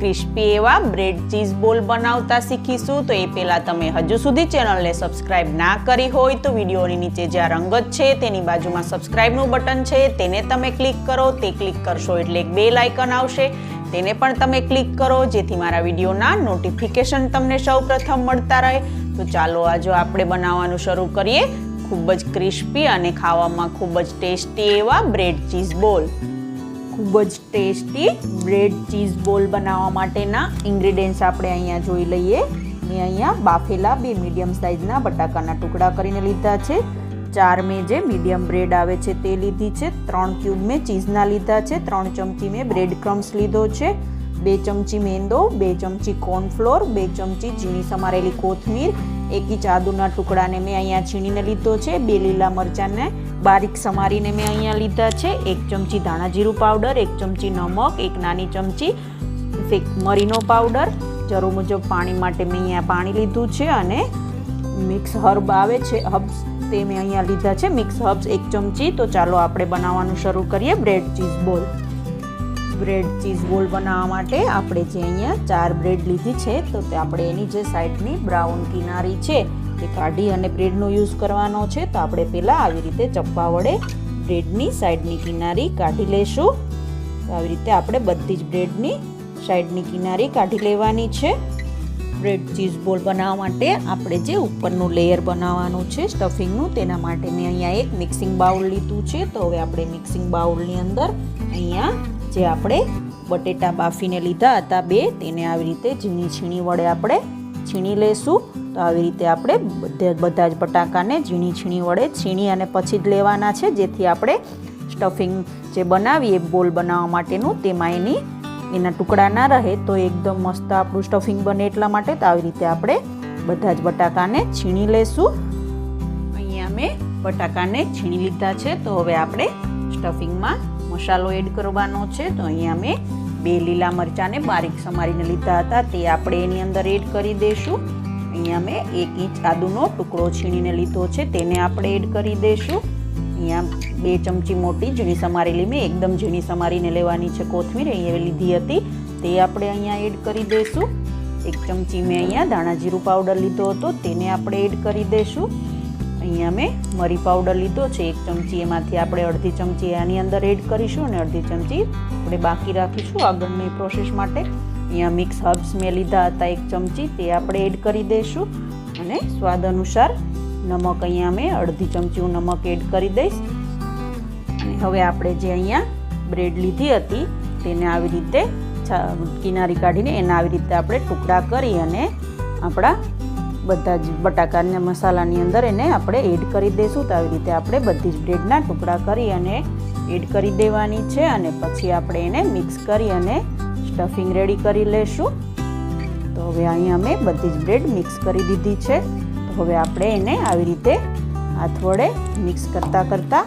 Crispy એવા bread cheese બોલ બનાવતા શીખીશું. તો એ પહેલાં તમે હજુ સુધી ચેનલને સબસ્ક્રાઇબ ના કરી હોય તો વિડીયોની નીચે જ્યાં રંગત છે, તેની બાજુમાં સબસ્ક્રાઇબનું બટન છે, તેને તમે ક્લિક કરો. તે ક્લિક કરશો એટલે એક બે લાઇકન આવશે. તેને પણ તમે ક્લિક કરો, જેથી મારા વિડીયોના નોટિફિકેશન તમને સૌ પ્રથમ મળતા રહે. તો ચાલો આજે આપણે બનાવવાનું શરૂ કરીએ. ખૂબ જ ક્રિસ્પી અને ખાવામાં ખૂબ જ ટેસ્ટી એવા બ્રેડ ચીઝ બોલ. ખૂબ જ ટેસ્ટી બ્રેડ ચીઝ બોલ બનાવવા માટેના ઇન્ગ્રીડિયન્ટ્સ આપણે અહીંયા જોઈ લઈએ. મેં અહીંયા બાફેલા બે મીડિયમ સાઇઝના બટાકાના ટુકડા કરીને લીધા છે. ચાર મેં જે મીડિયમ બ્રેડ આવે છે તે લીધી છે. ત્રણ ક્યુબ મેં ચીઝના લીધા છે. ત્રણ ચમચી મેં બ્રેડ ક્રમ્સ લીધો છે. બે ચમચી મેંદો, બે ચમચી કોર્નફ્લોર, બે ચમચી ઝીણી સમારેલી કોથમીર એક ઇંચ આદુના ટુકડાને મેં અહીંયા છીણીને લીધો છે. બે લીલા મરચાંને બારીક સમારીને મેં અહીંયા લીધા છે. એક ચમચી ધાણા જીરું પાવડર, એક ચમચી નમક, એક નાની ચમચી ફેક મરીનો પાવડર. જરૂર મુજબ પાણી માટે મેં અહીંયા પાણી લીધું છે અને મિક્સ હર્બ આવે છે હબ્સ તે મેં અહીંયા લીધા છે. મિક્સ હર્બ્સ એક ચમચી. તો ચાલો આપણે બનાવવાનું શરૂ કરીએ. Bread cheese ball. Bread cheese ball બનાવવા માટે આપણે જે અહીંયા ચાર બ્રેડ લીધી છે, તો તે આપણે એની જે સાઈડની બ્રાઉન કિનારી છે તે કાઢી અને બ્રેડનો યુઝ કરવાનો છે, તો આપણે પહેલાં આવી રીતે ચપ્પા વડે બ્રેડની સાઈડની કિનારી કાઢી લેશું. તો આવી રીતે આપણે બધી જ બ્રેડની સાઈડની કિનારી કાઢી લેવાની છે. બ્રેડ ચીઝ બોલ બનાવવા માટે આપણે જે ઉપરનું લેયર બનાવવાનું છે, સ્ટફિંગનું, તેના માટે મેં અહીંયા એક મિક્સિંગ બાઉલ લીધું છે. તો હવે આપણે મિક્સિંગ બાઉલની અંદર અહીંયા જે આપણે બટેટા બાફીને લીધા હતા બે, તેને આવી રીતે ઝીણી છીણી વડે આપણે છીણી લેશું. તો આવી રીતે આપણે બધા બધા જ બટાકાને ઝીણી છીણી વડે છીણી અને પછી જ લેવાના છે. જેથી આપણે સ્ટફિંગ જે બનાવીએ બોલ બનાવવા માટેનું, તેમાં એની, એના ટુકડા ના રહે. તો એકદમ મસ્ત આપણું સ્ટફિંગ બને એટલા માટે. તો આવી રીતે આપણે બધા જ બટાકાને છીણી લેશું. અહીંયા મેં બટાકાને છીણી લીધા છે. તો હવે આપણે સ્ટફિંગમાં મસાલો એડ કરવાનો છે. તો અહીંયા મેં બે લીલા મરચાંને બારીક સમારીને લીધા હતા. તે આપણે એની અંદર એડ કરી દઈશું. અહીંયા મેં એક ઇંચ આદુનો ટુકડો છીણીને લીધો છે. તેને આપણે એડ કરી દઈશું. અહીંયા બે ચમચી મોટી ઝીણી સમારેલી મેં એકદમ ઝીણી સમારીને લેવાની છે કોથમીર. અહીંયા લીધી હતી. તે આપણે અહીંયા એડ કરી દઈશું. એક ચમચી મેં અહીંયા ધાણા જીરું પાવડર લીધો હતો. તેને આપણે એડ કરી દઈશું. અહીંયા મેં મરી પાવડર લીધો છે, એક ચમચી એમાંથી આપણે અડધી ચમચી આની અંદર એડ કરીશું અને અડધી ચમચી આપણે બાકી રાખીશું આગળની પ્રોસેસ માટે. અહીંયા મિક્સ હર્બ્સ મેં લીધા હતા એક ચમચી, તે આપણે એડ કરી દઈશું અને સ્વાદ અનુસાર નમક અહીંયા મેં અડધી ચમચી હું નમક એડ કરી દઈશ. અને હવે આપણે જે અહીંયા બ્રેડ લીધી હતી, તેને આવી રીતે કિનારી કાઢીને એના આવી રીતે આપણે ટુકડા કરી અને આપણા બધા જ બટાકાને મસાલાની અંદર એને આપણે એડ કરી દઈશું તો આવી રીતે આપણે બધી જ બ્રેડના ટુકડા કરી અને એડ કરી દેવાની છે અને પછી આપણે એને મિક્સ કરી અને સ્ટફિંગ રેડી કરી લેશું. તો હવે અહીંયા મેં બધી જ બ્રેડ મિક્સ કરી દીધી છે. તો હવે આપણે એને આવી રીતે હાથ વડે મિક્સ કરતાં કરતાં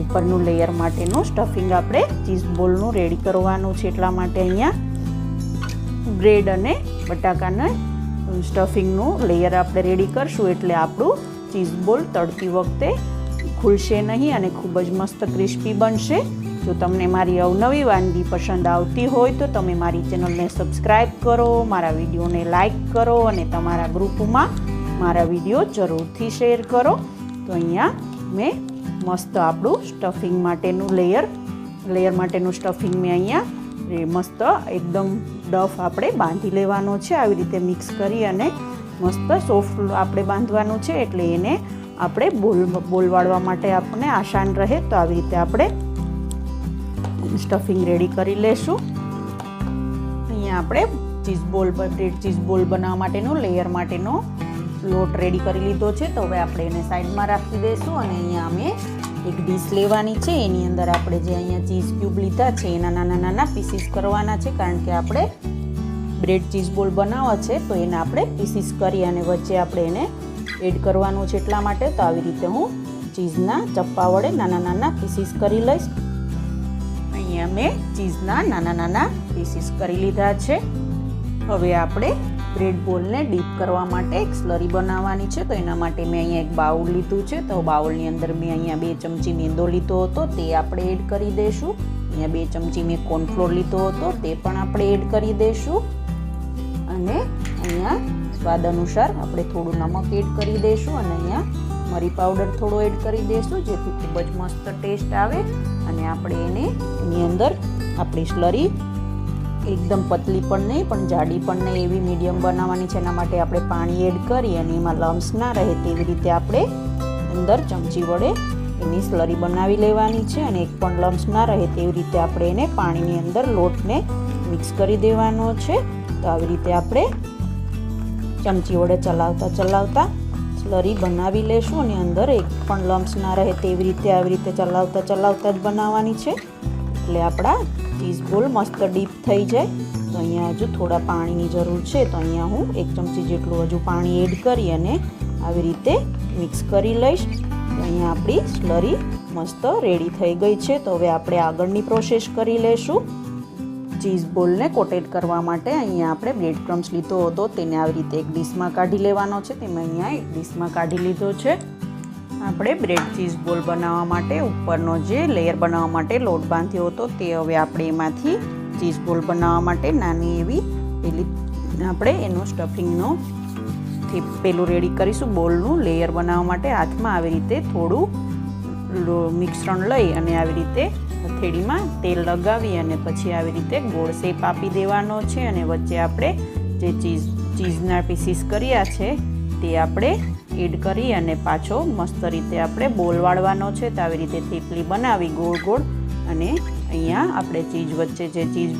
ઉપરનું લેયર માટેનું સ્ટફિંગ આપણે ચીઝ બોલનું રેડી કરવાનું છે એટલા માટે અહીંયા બ્રેડ અને બટાકાને સ્ટફિંગનું લેયર આપણે રેડી કરશું એટલે આપણું ચીઝ બોલ તળતી વખતે ખુલશે નહીં અને ખૂબ જ મસ્ત ક્રિસ્પી બનશે. જો તમને મારી અવનવી વાનગી પસંદ આવતી હોય તો તમે મારી ચેનલને સબસ્ક્રાઈબ કરો, મારા વિડીયોને લાઇક કરો અને તમારા ગ્રુપમાં મારા વીડિયો જરૂરથી શેર કરો. તો અહીંયા મેં મસ્ત આપણું સ્ટફિંગ માટેનું લેયર લેયર માટેનું સ્ટફિંગ મેં અહીંયા એ મસ્ત એકદમ ડફ આપણે બાંધી લેવાનો છે. આવી રીતે મિક્સ કરી અને મસ્ત સોફ્ટ આપણે બાંધવાનું છે એટલે એને આપણે બોલ, બોલવાડવા માટે આપણને આસાન રહે તો આવી રીતે આપણે સ્ટફિંગ રેડી કરી લેશું. અહીંયા આપણે cheese ball bread cheese ball બનાવવા માટેનો લેયર માટેનો લોટ રેડી કરી લીધો છે. તો હવે આપણે એને સાઈડમાં રાખી દઈશું અને અહીંયા અમે એક ડીશ લેવાની છે. એની અંદર આપણે જે અહીંયા ચીઝ ક્યુબ લીધા છે, એના નાના નાના પીસીસ કરવાના છે, કારણ કે આપણે બ્રેડ ચીઝ બોલ બનાવવા છે, તો એને આપણે પીસીસ કરી અને વચ્ચે આપણે એને એડ કરવાનું છે એટલા માટે. તો આવી રીતે હું ચીઝના ચપ્પા વડે નાના નાના પીસીસ કરી લઈશ. અહીંયા મેં ચીઝના નાના નાના પીસીસ કરી લીધા છે. હવે આપણે બ્રેડ બોલને ડીપ કરવા માટે એક સ્લરી બનાવવાની છે. તો એના માટે મેં અહીંયા એક બાઉલ લીધું છે. તો બાઉલની અંદર મેં અહીંયા બે ચમચી મેંદો લીધો હતો. તે આપણે એડ કરી દઈશું. અહીંયા બે ચમચી મેં કોર્નફ્લોર લીધો હતો. તે પણ આપણે એડ કરી દઈશું. અને અહીંયા સ્વાદ અનુસાર આપણે થોડું નમક એડ કરી દઈશું. અને અહીંયા મરી પાવડર થોડો એડ કરી દઈશું, જેથી ખૂબ જ મસ્ત ટેસ્ટ આવે. અને આપણે એને એની અંદર આપણી સ્લરી એકદમ પતલી પણ નહીં, પણ જાડી પણ નહીં એવી મીડિયમ બનાવવાની છે. એના માટે આપણે પાણી એડ કરી અને એમાં લમ્સ ના રહે તેવી રીતે આપણે અંદર ચમચી વડે એની સ્લરી બનાવી લેવાની છે અને એક પણ લમ્સ ના રહે તેવી રીતે આપણે એને પાણીની અંદર લોટને મિક્સ કરી દેવાનો છે. તો આવી રીતે આપણે ચમચી વડે ચલાવતા ચલાવતા સ્લરી બનાવી લેશું અને અંદર એક પણ લમ્સ ના રહે તેવી રીતે આવી રીતે ચલાવતા ચલાવતા જ બનાવવાની છે. એટલે આપણા ચીઝ બોલ મસ્ત ડીપ થઈ જાય. તો અહીંયા હજુ થોડા પાણીની જરૂર છે. તો અહીંયા હું એક ચમચી જેટલું હજુ પાણી એડ કરી અને આવી રીતે મિક્સ કરી લઈશ. અહીંયા આપણી સ્લરી મસ્ત રેડી થઈ ગઈ છે. તો હવે આપણે આગળની પ્રોસેસ કરી લઈશું. ચીઝ બોલને કોટેડ કરવા માટે અહીંયા આપણે બ્રેડ ક્રમ્સ લીધો હતો. તેને આવી રીતે એક ડીશમાં કાઢી લેવાનો છે. તેમાં અહીંયા એક ડીશમાં કાઢી લીધો છે. આપણે બ્રેડ ચીઝ બોલ બનાવવા માટે, ઉપરનો જે લેયર બનાવવા માટે લોટ બાંધ્યો હતો તે હવે આપણે એમાંથી ચીઝ બોલ બનાવવા માટે નાની એવી પેલી, આપણે એનો સ્ટફિંગનો થી પેલું રેડી કરીશું, બોલનું લેયર બનાવવા માટે હાથમાં આવી રીતે થોડું મિશ્રણ લઈ અને આવી રીતે હથેળીમાં તેલ લગાવી અને પછી આવી રીતે ગોળ શેપ આપી દેવાનો છે અને વચ્ચે આપણે જે ચીઝ, ચીઝના પીસીસ કર્યા છે તે આપણે એડ કરી અને પાછો મસ્ત રીતે આપણે બોલ વાળવાનો છે. તો આવી રીતે થેપલી બનાવી ગોળ ગોળ અને અહીંયા આપણે ચીઝ વચ્ચે જે ચીઝ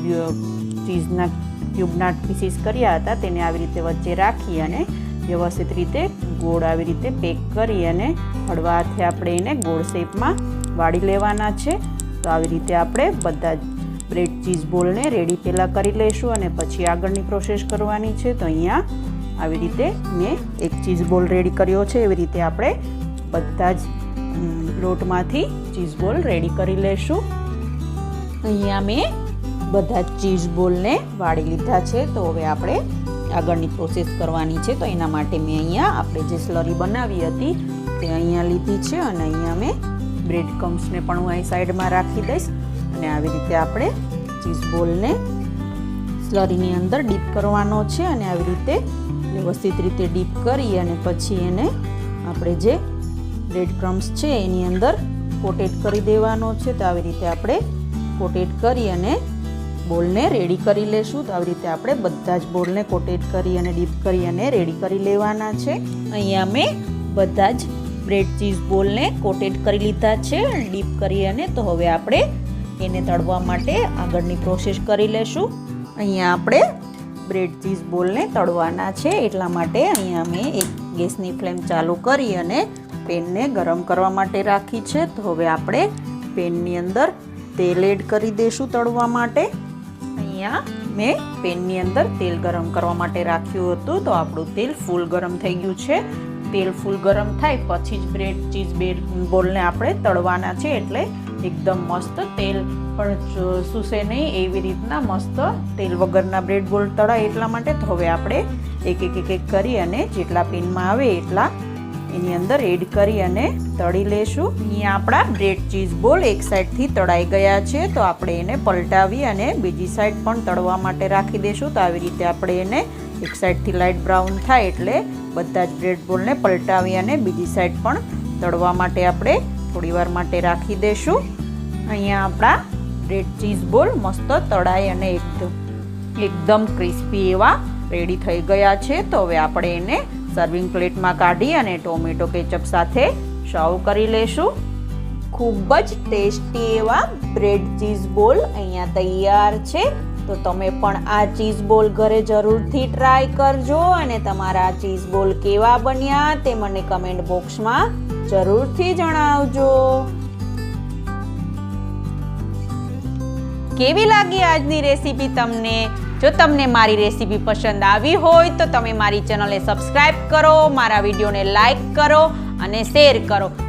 ચીઝના ક્યુબના પીસીસ કર્યા હતા તેને આવી રીતે વચ્ચે રાખી અને વ્યવસ્થિત રીતે ગોળ આવી રીતે પેક કરી અને હળવા હાથે આપણે એને ગોળ શેપમાં વાળી લેવાના છે. તો આવી રીતે આપણે બધા બ્રેડ ચીઝ બોલને રેડી પહેલાં કરી લઈશું અને પછી આગળની પ્રોસેસ કરવાની છે. તો અહીંયા આવી રીતે મેં એક ચીઝ બોલ રેડી કર્યો છે. એવી રીતે આપણે બધા જ લોટમાંથી ચીઝ બોલ રેડી કરી લઈશું અહીંયા મેં બધા જ ચીઝ બોલને વાળી લીધા છે. તો હવે આપણે આગળની પ્રોસેસ કરવાની છે. તો એના માટે મેં અહીંયા આપણે જે સ્લરી બનાવી હતી તે અહીંયા લીધી છે અને અહીંયા મેં બ્રેડ કમ્સને પણ હું અહીં સાઈડમાં રાખી દઈશ. અને આવી રીતે આપણે ચીઝ બોલને સ્લરીની અંદર ડીપ કરવાનો છે અને આવી રીતે વ્યવસ્થિત રીતે ડીપ કરી અને પછી એને આપણે જે બ્રેડ ક્રમ્સ છે એની અંદર કોટેટ કરી દેવાનો છે. તો આવી રીતે આપણે કોટેટ કરી અને બોલને રેડી કરી લેશું. તો આવી રીતે આપણે બધા જ બોલને કોટેટ કરી અને ડીપ કરી અને રેડી કરી લેવાના છે. અહીંયા મેં બધા જ બ્રેડ ચીઝ બોલને કોટેટ કરી લીધા છે ડીપ કરી અને તો હવે આપણે એને તળવા માટે આગળની પ્રોસેસ કરી લેશું. અહીંયા આપણે બ્રેડ ચીઝ બોલને તળવાના છે, એટલા માટે અહીંયા મેં એક ગેસની ફ્લેમ ચાલુ કરી અને પેનને ગરમ કરવા માટે રાખી છે. તો હવે આપણે પેનની અંદર તેલ એડ કરી દઈશું તળવા માટે. અહીંયા મેં પેનની અંદર તેલ ગરમ કરવા માટે રાખ્યું હતું. તો આપણું તેલ ફૂલ ગરમ થઈ ગયું છે. તેલ ફૂલ ગરમ થાય પછી જ બ્રેડ ચીઝ બ્રેડ બોલને આપણે તળવાના છે, એટલે એકદમ મસ્ત તેલ. પણ સૂસે નહીં, એવી રીતના મસ્ત તેલ વગરના બ્રેડ બોલ તળાય એટલા માટે તો હવે આપણે એક એક એક એક કરી અને જેટલા પેનમાં આવે એટલા એની અંદર એડ કરી અને તળી લેશું. અહીંયા આપણા બ્રેડ ચીઝ બોલ એક સાઈડથી તળાઈ ગયા છે, તો આપણે એને પલટાવી અને બીજી સાઈડ પણ તળવા માટે રાખી દઈશું તો આવી રીતે આપણે એને એક સાઈડથી લાઇટ બ્રાઉન થાય એટલે બધા જ બ્રેડ બોલને પલટાવી અને બીજી સાઈડ પણ તળવા માટે આપણે થોડીવાર માટે રાખી દઈશું અહીંયા આપણા બ્રેડ ચીઝ બોલ મસ્ત તળાઈ અને એકદમ એકદમ ક્રિસ્પી એવા રેડી થઈ ગયા છે. તો હવે આપણે એને સર્વિંગ પ્લેટમાં કાઢી અને ટોમેટો કેચઅપ સાથે સર્વ કરી લેશું. ખૂબ જ ટેસ્ટી એવા બ્રેડ ચીઝ બોલ અહીંયા તૈયાર છે. તો તમે પણ આ ચીઝ બોલ ઘરે જરૂરથી ટ્રાય કરજો અને તમારા ચીઝ બોલ કેવા બન્યા તે મને કમેન્ટ બોક્સમાં જરૂરથી જણાવજો. કેવી લાગી આજની રેસીપી તમને? જો તમને મારી રેસીપી પસંદ આવી હોય તો તમે મારી ચેનલને સબસ્ક્રાઈબ કરો, મારા વિડીયોને લાઈક કરો અને શેર કરો.